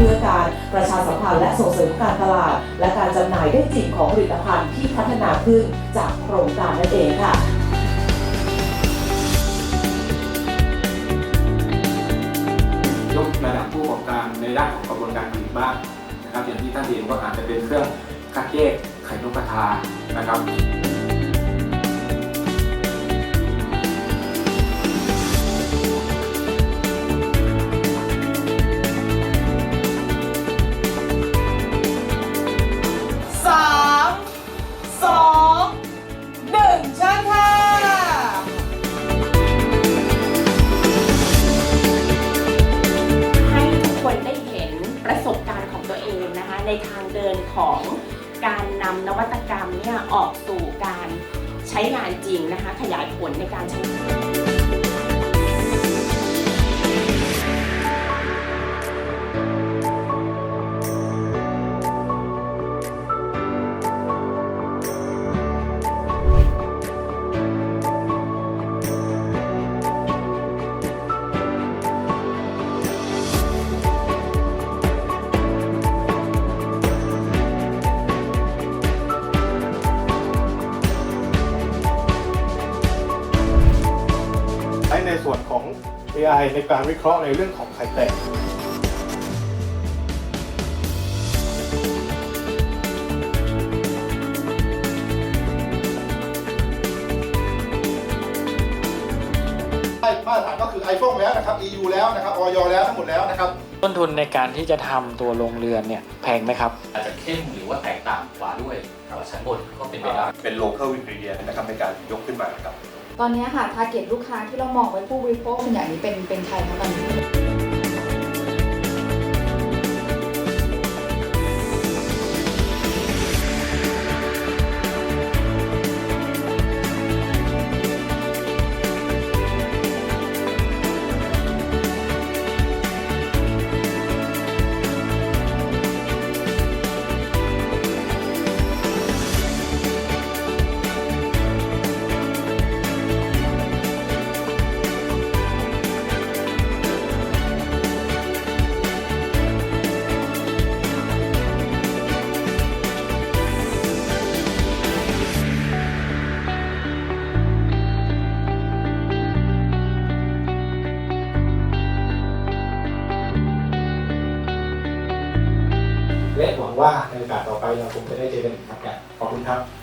เพื่อการประชาสัมพันธ์และส่งเสริมการตลาด และการจำหน่ายได้จริงของผลิตภัณฑ์ที่พัฒนาขึ้นจากโครงการนั่นเองค่ะยกระดับผู้ประกอบการในด้านของกระบวนการผลิตบ้างนะครับอย่างที่ท่านเห็นก็อาจจะเป็นเครื่องคัดแยกไข่นกกระทานะครับ ในทางเดินของการนำนวัตกรรมเนี่ยออกสู่การใช้งานจริงนะคะ ขยายผลในการใช้ใช้ใน ส่วนของ AI ในการวิเคราะห์ในเรื่องของไข่แตกได้มาตรฐานก็คือ iPhone แล้วนะครับ EU แล้วนะครับออยแล้วทั้งหมดแล้วนะครับต้นทุนในการที่จะทำตัวโรงเรือนเนี่ยแพงไหมครับ อาจจะเข้มหรือว่าแตกต่างกว่าด้วยกว่าชั้นบนก็เป็นไปได้เป็น local ingredient นะครับในการยกขึ้นมาครับ ตอนนี้ค่ะทาร์เก็ตลูกค้าที่เรามองไว้ผู้บริโภคส่วนใหญ่นี้เป็นเป็นใครคะตอนนี้ ว่าในโอกาสต่อไปเราคงจะได้เจอกันอีกครับขอบคุณครับ